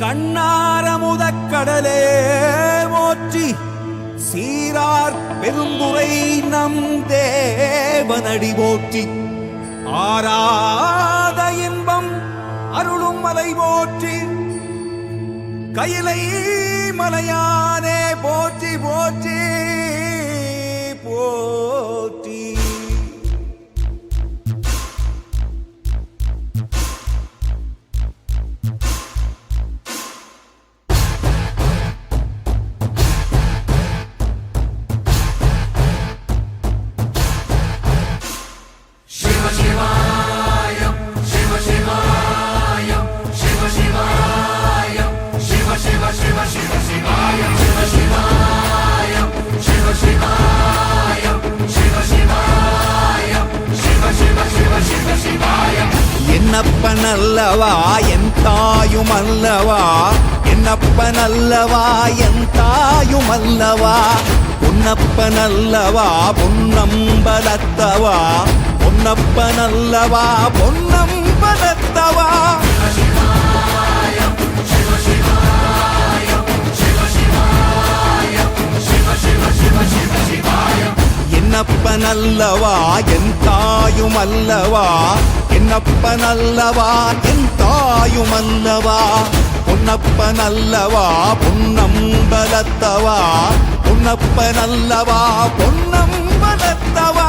கண்ணாரமுதக்கடலே மோற்றி சீரார் பெருந்துரை நம் தேவனடி போற்றி. ஆராத இன்பம் அருளும் மலை போற்றி. கையிலை மலையானே போற்றி போற்றி போற்றி. என்னப்பனல்லவா? என் தாயும் அல்லவா என்னப்பனல்லவா? என் தாயும் அல்லவா பொன்னப்பனல்லவா? பொன்னம்பலத்தவா? பொன்னப்பனல்லவா? பொன்னம்பலத்தவா? என்னப்பனல்லவா? என் தாயும் அல்லவா என்னப்பனல்லவா என் தாயும் அல்லவா பொன்னப்பனல்லவா பொன்னம்பலத்தவா? பொன்னப்பனல்லவா பொன்னம்பலத்தவா?